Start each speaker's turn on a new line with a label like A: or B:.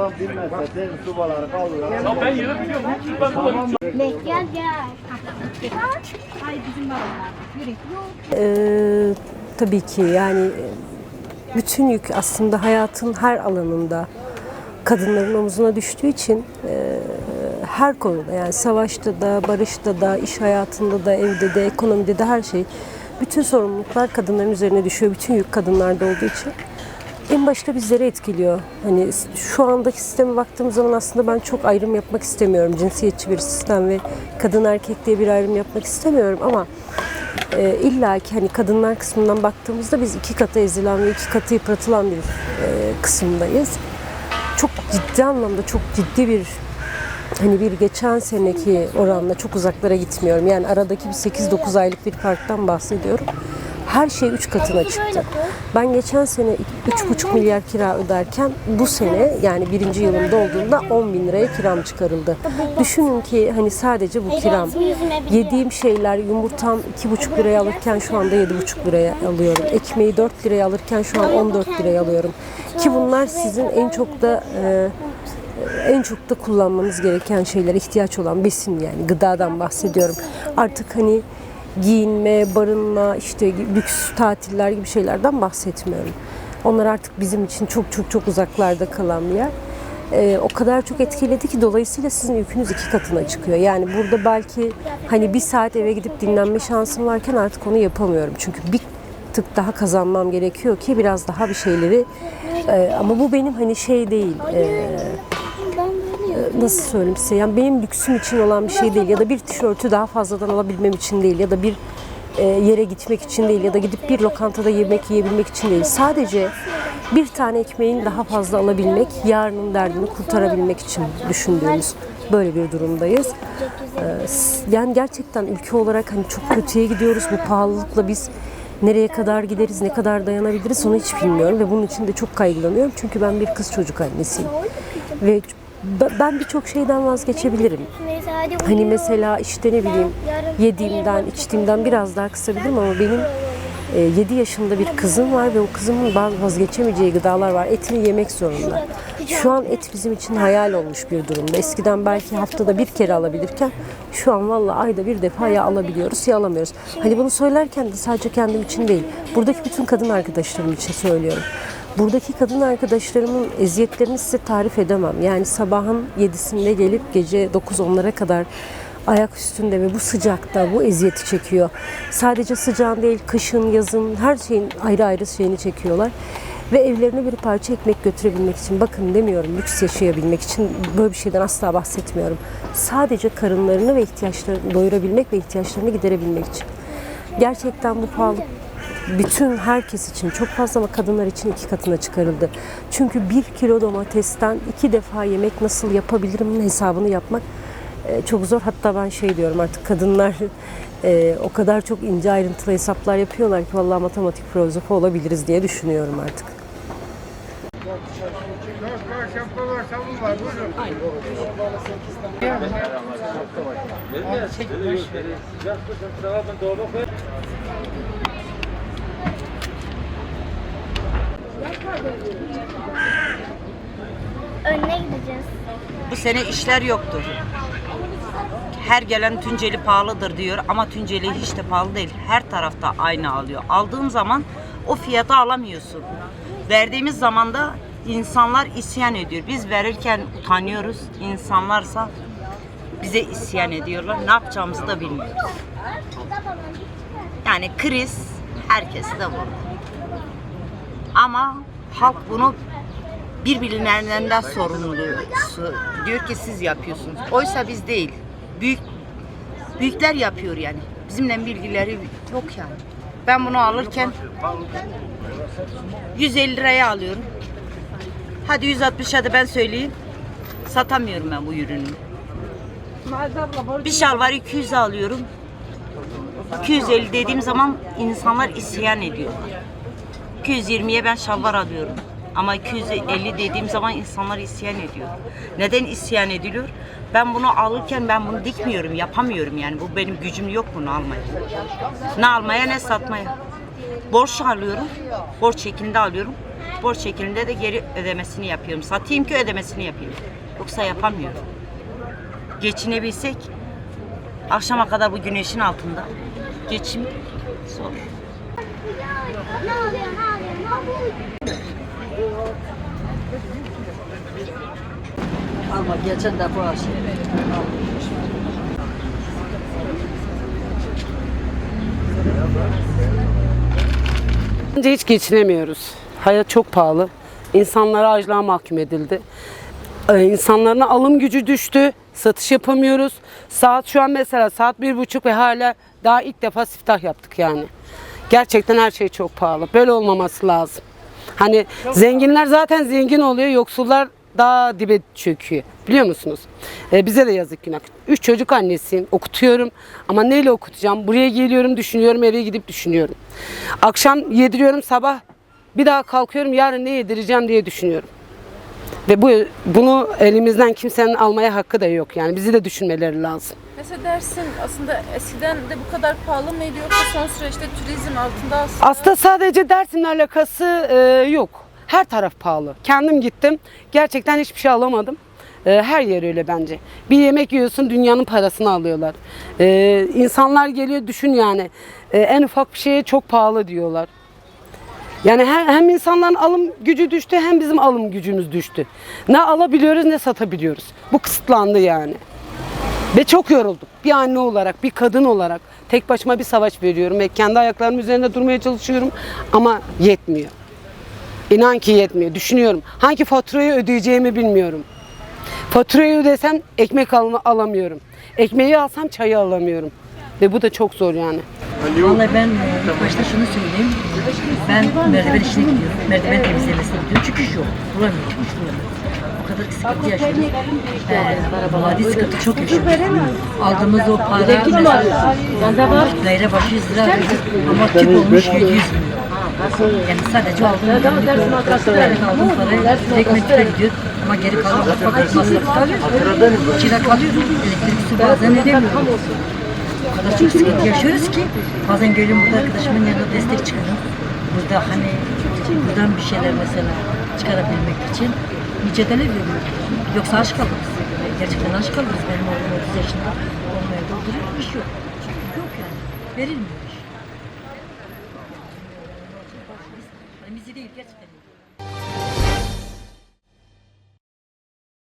A: Adam bilmezse derin subaları kaldırır.
B: Ya ben yeri biliyorum. Ben bulamıyorum.
C: Gel gel.
D: Ay bizim babalar. Yürü.
E: Ee, tabii ki yani bütün yük aslında hayatın her alanında kadınların omzuna düştüğü için e, her konuda yani savaşta da, barışta da, iş hayatında da, evde de, ekonomide de her şey bütün sorumluluklar kadınların üzerine düşüyor. Bütün yük kadınlarda olduğu için en başta bizleri etkiliyor. Hani şu andaki sisteme baktığım zaman aslında ben çok ayrım yapmak istemiyorum. Cinsiyetçi bir sistem ve kadın erkek diye bir ayrım yapmak istemiyorum ama e, illa ki hani kadınlar kısmından baktığımızda biz iki katı ezilen ve iki katı yıpratılan bir e, kısımdayız. Çok ciddi anlamda çok ciddi bir hani bir geçen seneki oranla çok uzaklara gitmiyorum. Yani aradaki bir 8-9 aylık bir farktan bahsediyorum. Her şey 3 katına çıktı. Ben geçen sene 3,5 milyar kira öderken bu sene yani birinci yılımda olduğunda 10 bin liraya kiram çıkarıldı. Düşünün ki hani sadece bu kiram. Yediğim şeyler yumurtam 2,5 liraya alırken şu anda 7,5 liraya alıyorum. Ekmeği 4 liraya alırken şu an 14 liraya alıyorum. Ki bunlar sizin en çok da e, en çok da kullanmanız gereken şeyler ihtiyaç olan besin yani gıdadan bahsediyorum. Artık hani giyinme, barınma, işte lüks tatiller gibi şeylerden bahsetmiyorum. Onlar artık bizim için çok çok çok uzaklarda kalan bir yer. Ee, o kadar çok etkiledi ki dolayısıyla sizin yükünüz iki katına çıkıyor. Yani burada belki hani bir saat eve gidip dinlenme şansım varken artık onu yapamıyorum. Çünkü bir tık daha kazanmam gerekiyor ki biraz daha bir şeyleri Ee, ama bu benim hani şey değil ee, nasıl söyleyeyim size yani benim lüksüm için olan bir şey değil ya da bir tişörtü daha fazladan alabilmem için değil ya da bir e, yere gitmek için değil ya da gidip bir lokantada yemek yiyebilmek için değil. Sadece bir tane ekmeğin daha fazla alabilmek, yarının derdini kurtarabilmek için düşündüğümüz böyle bir durumdayız. S- yani gerçekten ülke olarak hani çok kötüye gidiyoruz. Bu pahalılıkla biz nereye kadar gideriz, ne kadar dayanabiliriz onu hiç bilmiyorum ve bunun için de çok kaygılanıyorum. Çünkü ben bir kız çocuk annesiyim. Ve ben birçok şeyden vazgeçebilirim. Hani mesela işte ne bileyim yediğimden, içtiğimden biraz daha kısabilirim ama benim 7 yaşında bir kızım var ve o kızımın bazı vazgeçemeyeceği gıdalar var. Etini yemek zorunda. Şu an et bizim için hayal olmuş bir durumda. Eskiden belki haftada bir kere alabilirken şu an valla ayda bir defa ya alabiliyoruz ya alamıyoruz. Hani bunu söylerken de sadece kendim için değil. Buradaki bütün kadın arkadaşlarım için söylüyorum. Buradaki kadın arkadaşlarımın eziyetlerini size tarif edemem. Yani sabahın 7'sinde gelip gece 9-10'lara kadar ayak üstünde ve bu sıcakta bu eziyeti çekiyor. Sadece sıcağın değil, kışın, yazın her şeyin ayrı ayrı şeyini çekiyorlar. Ve evlerine bir parça ekmek götürebilmek için, bakın demiyorum lüks yaşayabilmek için böyle bir şeyden asla bahsetmiyorum. Sadece karınlarını ve ihtiyaçlarını doyurabilmek ve ihtiyaçlarını giderebilmek için. Gerçekten bu pahalı bütün herkes için çok fazla ama kadınlar için iki katına çıkarıldı. Çünkü bir kilo domatesten iki defa yemek nasıl yapabilirimin hesabını yapmak e, çok zor. Hatta ben şey diyorum artık kadınlar e, o kadar çok ince ayrıntılı hesaplar yapıyorlar ki vallahi matematik filozofu olabiliriz diye düşünüyorum artık.
C: Önüne gideceğiz.
F: Bu sene işler yoktur. Her gelen Tunceli pahalıdır diyor ama Tunceli hiç de pahalı değil. Her tarafta aynı alıyor. Aldığın zaman o fiyata alamıyorsun. Verdiğimiz zaman da insanlar isyan ediyor. Biz verirken utanıyoruz. İnsanlarsa bize isyan ediyorlar. Ne yapacağımızı da bilmiyoruz. Yani kriz herkesi de vurdu. Ama halk bunu birbirlerinden sorumlu. Diyor ki siz yapıyorsunuz. Oysa biz değil. Büyük büyükler yapıyor yani. Bizimle bilgileri yok yani. Ben bunu alırken 150 liraya alıyorum. Hadi 160'a da ben söyleyeyim. Satamıyorum ben bu ürünü. Bir şalvar 200 alıyorum. 250 dediğim zaman insanlar isyan ediyor. 220'ye ben şalvar alıyorum. Ama 250 dediğim zaman insanlar isyan ediyor. Neden isyan ediliyor? Ben bunu alırken ben bunu dikmiyorum, yapamıyorum yani. Bu benim gücüm yok bunu almaya. Ne almaya ne satmaya. Borç alıyorum. Borç şeklinde alıyorum. borç şeklinde de geri ödemesini yapıyorum. Satayım ki ödemesini yapayım. Yoksa yapamıyorum. Geçinebilsek akşama kadar bu güneşin altında geçim zor.
C: Ne oluyor?
G: Ama geçen defa şey.
H: Bence hiç geçinemiyoruz. Hayat çok pahalı. İnsanlar açlığa mahkum edildi. Ee, İnsanların alım gücü düştü. Satış yapamıyoruz. Saat şu an mesela saat bir buçuk ve hala daha ilk defa siftah yaptık yani. Gerçekten her şey çok pahalı. Böyle olmaması lazım. Hani zenginler zaten zengin oluyor, yoksullar daha dibe çöküyor. Biliyor musunuz? Ee, bize de yazık günah. Üç çocuk annesiyim, okutuyorum. Ama neyle okutacağım? Buraya geliyorum, düşünüyorum, eve gidip düşünüyorum. Akşam yediriyorum, sabah bir daha kalkıyorum, yarın ne yedireceğim diye düşünüyorum. Ve bu bunu elimizden kimsenin almaya hakkı da yok. Yani bizi de düşünmeleri lazım.
I: Mesela dersin aslında eskiden de bu kadar pahalı mıydı yoksa son süreçte turizm altında aslında
H: Aslında sadece Dersim'le alakası e, yok. Her taraf pahalı. Kendim gittim. Gerçekten hiçbir şey alamadım. E, her yer öyle bence. Bir yemek yiyorsun dünyanın parasını alıyorlar. E, insanlar geliyor düşün yani. E, en ufak bir şeye çok pahalı diyorlar. Yani hem, hem insanların alım gücü düştü hem bizim alım gücümüz düştü. Ne alabiliyoruz ne satabiliyoruz. Bu kısıtlandı yani. Ve çok yoruldum. Bir anne olarak, bir kadın olarak tek başıma bir savaş veriyorum ve kendi ayaklarımın üzerinde durmaya çalışıyorum ama yetmiyor. İnan ki yetmiyor. Düşünüyorum. Hangi faturayı ödeyeceğimi bilmiyorum. Faturayı ödesem ekmek al- alamıyorum. Ekmeği alsam çayı alamıyorum. Ve bu da çok zor yani.
G: Vallahi ben e, ilk başta şunu söyleyeyim. Ben merdiven işine gidiyorum. Merdiven temizlemesine gidiyorum. Çıkış yok. Bulamıyorum. Çıkış bulamıyorum. O kadar sıkıntı yaşıyoruz. Ee, maddi sıkıntı çok yaşıyoruz. Aldığımız o para mesela daire başı 100 lira ama tüp olmuş 700 milyon. Yani sadece aldığım yani aldığım para direkt tüpe gidiyor. Ama geri kalan mutfak masrafı kalıyor. Kira kalıyor. Elektrik su bazen ödemiyoruz. Kadar çok sıkıntı yaşıyoruz ki bazen görüyorum burada arkadaşımın yanına destek çıkarım. Burada hani buradan bir şeyler mesela çıkarabilmek için mücadele veriyorum. Yoksa aç kalırız. Gerçekten aç kalırız. Benim oğlum 30 yaşında olmaya dolduruyor. Bir şey yok. Yok yani. Verilmiyor.